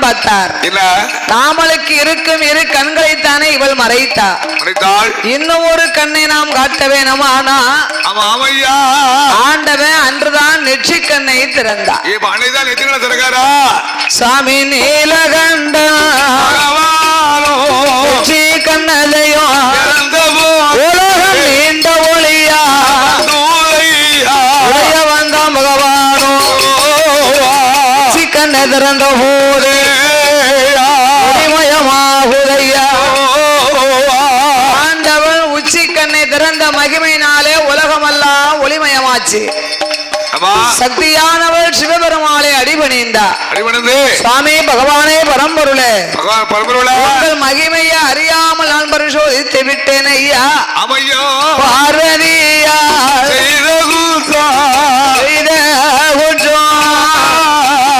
பார்த்தார் என்ன? நாமளுக்கு இருக்கும் இரு கண்களைத்தானே இவள் மறைத்தார் நினைத்தாள் இன்னும் ஒரு கண்ணை நாம் காட்ட ஆமையா. ஆண்டவன் அன்றுதான் நெற்றி கண்ணை திறந்தார் திறக்காரா? சாமி நீலகண்ட நெற்றி கண்ணதையும் உலகம் நீண்ட ஒளியா. தூதையா. உடைய வந்த பகவானோ. கண்ணை திறந்த போது திறந்த மகிமையினாலே உலகமெல்லாம் ஒளிமயமாச்சு. ஆமா. சக்தியானவள் சிவபெருமாளை அடிபணிந்தார். அடிபணிந்து. சுவாமி பகவானே பரம்பொருளே. உங்கள் மகிமையை அறியாமல் நான் பரிசோதித்து விட்டேன் ஐயா அமையோ